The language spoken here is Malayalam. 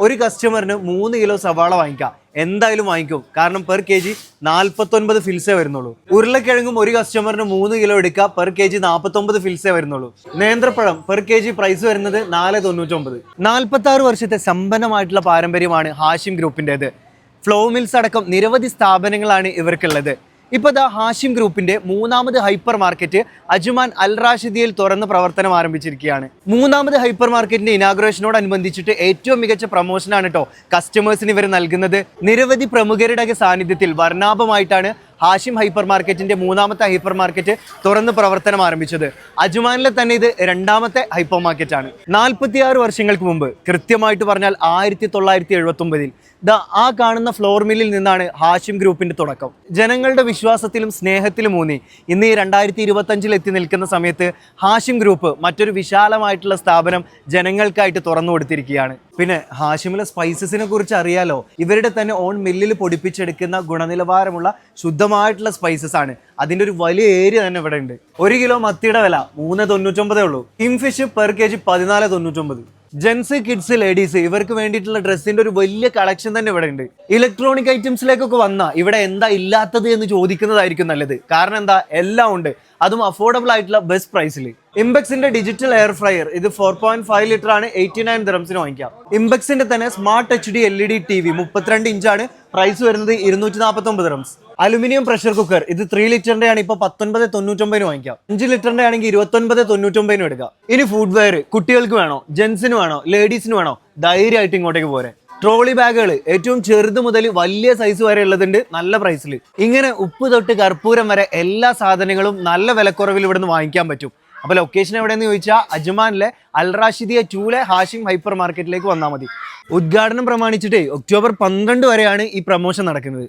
ഒരു കസ്റ്റമറിന് മൂന്ന് കിലോ സവാള വാങ്ങിക്കാം. എന്തായാലും വാങ്ങിക്കും. കാരണം പെർ കെ ജി നാൽപ്പത്തൊൻപത് ഫിൽസേ വരുന്നുള്ളൂ. ഉരുളക്കിഴങ്ങും ഒരു കസ്റ്റമറിന് മൂന്ന് കിലോ എടുക്കുക പെർ കെ ജി നാൽപ്പത്തൊമ്പത് ഫിൽസേ വരുന്നുള്ളൂ. നേന്ത്രപ്പഴം പെർ കെ ജി പ്രൈസ് വരുന്നത് നാല് തൊണ്ണൂറ്റൊമ്പത്. നാൽപ്പത്തി ആറ് വർഷത്തെ സമ്പന്നമായിട്ടുള്ള പാരമ്പര്യമാണ് ഹാഷിം ഗ്രൂപ്പിന്റെത്. ഫ്ലോ മിൽസ് അടക്കം നിരവധി സ്ഥാപനങ്ങളാണ് ഇവർക്കുള്ളത്. ഇപ്പോൾ ദാ ഹാഷിം ഗ്രൂപ്പിന്റെ മൂന്നാമത് ഹൈപ്പർ മാർക്കറ്റ് അജുമാൻ അൽ റാഷിദിയിൽ തുറന്ന് പ്രവർത്തനം ആരംഭിച്ചിരിക്കുകയാണ്. മൂന്നാമത് ഹൈപ്പർ മാർക്കറ്റിന്റെ ഇനാഗ്രേഷനോടനുബന്ധിച്ചിട്ട് ഏറ്റവും മികച്ച പ്രൊമോഷനാണ് കേട്ടോ കസ്റ്റമേഴ്സിന് ഇവർ നൽകുന്നത്. നിരവധി പ്രമുഖരുടെ സാന്നിധ്യത്തിൽ വർണാഭമായിട്ടാണ് ഹാഷിം ഹൈപ്പർ മാർക്കറ്റിന്റെ മൂന്നാമത്തെ ഹൈപ്പർ മാർക്കറ്റ് തുറന്ന് പ്രവർത്തനം ആരംഭിച്ചത് അജുമാനിലെ തന്നെ ഇത് രണ്ടാമത്തെ ഹൈപ്പർ മാർക്കറ്റ് ആണ് നാൽപ്പത്തിയാറ് വർഷങ്ങൾക്ക് മുമ്പ് കൃത്യമായിട്ട് പറഞ്ഞാൽ ആയിരത്തി തൊള്ളായിരത്തി എഴുപത്തി ദാ ആ കാണുന്ന ഫ്ലോർ മില്ലിൽ നിന്നാണ് ഹാഷിം ഗ്രൂപ്പിന്റെ തുടക്കം. ജനങ്ങളുടെ വിശ്വാസത്തിലും സ്നേഹത്തിലും ഊന്നി ഇന്ന് ഈ രണ്ടായിരത്തി ഇരുപത്തഞ്ചിൽ എത്തി നിൽക്കുന്ന സമയത്ത് ഹാഷിം ഗ്രൂപ്പ് മറ്റൊരു വിശാലമായിട്ടുള്ള സ്ഥാപനം ജനങ്ങൾക്കായിട്ട് തുറന്നു കൊടുത്തിരിക്കുകയാണ്. പിന്നെ ഹാഷിമിലെ സ്പൈസസിനെ കുറിച്ച് അറിയാലോ? ഇവരുടെ തന്നെ ഓൺ മില്ലിൽ പൊടിപ്പിച്ചെടുക്കുന്ന ഗുണനിലവാരമുള്ള ശുദ്ധമായിട്ടുള്ള സ്പൈസസ് ആണ്. അതിന്റെ ഒരു വലിയ ഏരിയ തന്നെ ഇവിടെ ഉണ്ട്. ഒരു കിലോ മത്തിയുടെ വില മൂന്ന് തൊണ്ണൂറ്റൊമ്പതേ ഉള്ളൂ. കിംഫിഷ് പെർ കെ ജി പതിനാല് തൊണ്ണൂറ്റൊമ്പത്. ജെൻസ് കിഡ്സ് ലേഡീസ് ഇവർക്ക് വേണ്ടിയിട്ടുള്ള ഡ്രസ്സിന്റെ ഒരു വലിയ കളക്ഷൻ തന്നെ ഇവിടെ ഉണ്ട്. ഇലക്ട്രോണിക് ഐറ്റംസിലേക്കൊക്കെ വന്ന ഇവിടെ എന്താ ഇല്ലാത്തത് എന്ന് ചോദിക്കുന്നതായിരിക്കും നല്ലത്. കാരണം എന്താ? എല്ലാം ഉണ്ട്. അതും അഫോർഡബിൾ ആയിട്ടുള്ള ബെസ്റ്റ് പ്രൈസിൽ ഇംബെക്സിന്റെ ഡിജിറ്റൽ എയർ ഫ്രയർ ഇത് ഫോർ പോയിന്റ് ഫൈവ് ലിറ്റർ ആണ്. എയ്റ്റി നയൻ ദിറംസിന് വാങ്ങിക്കാം. ഇംബെക്സിന്റെ തന്നെ smart H D L E D T V മുപ്പത്തിരണ്ട് ഇഞ്ചാണ് പ്രൈസ് വരുന്നത് ഇരുന്നൂറ്റി നാൽപ്പത്തി ഒമ്പത് ദിറംസ് അലുമിനിയം പ്രഷർ കുക്കർ. ഇത് ത്രീ ലിറ്ററിന്റെ ആണ്. ഇപ്പൊ പത്തൊൻപത് തൊണ്ണൂറ്റൊമ്പതിന് വാങ്ങിക്കാം. അഞ്ച് ലിറ്ററിന്റെ ആണെങ്കിൽ ഇരുപത്തൊൻപത് തൊണ്ണൂറ്റൊമ്പതിനും എടുക്കാം. ഇനി ഫുഡ് വെയർ കുട്ടികൾക്ക് വേണോ? ജെൻസിന് വേണോ? ലേഡീസിന് വേണോ? ധൈര്യമായിട്ട് ഇങ്ങോട്ടേക്ക് പോരെ. ട്രോളി ബാഗുകൾ ഏറ്റവും ചെറുത് മുതൽ വലിയ സൈസ് വരെ ഉള്ളതുണ്ട്. നല്ല പ്രൈസിൽ ഇങ്ങനെ ഉപ്പ് തൊട്ട് കർപ്പൂരം വരെ എല്ലാ സാധനങ്ങളും നല്ല വിലക്കുറവിൽ ഇവിടുന്ന് വാങ്ങിക്കാൻ പറ്റും. അപ്പോൾ ലൊക്കേഷൻ എവിടെയെന്ന് ചോദിച്ചാൽ അജ്മാനിലെ അൽറാഷിദിയ ടൂലെ ഹാഷിം ഹൈപ്പർ മാർക്കറ്റിലേക്ക് വന്നാൽ മതി. ഉദ്ഘാടനം പ്രമാണിച്ചിട്ട് ഒക്ടോബർ പന്ത്രണ്ട് വരെയാണ് ഈ പ്രമോഷൻ നടക്കുന്നത്.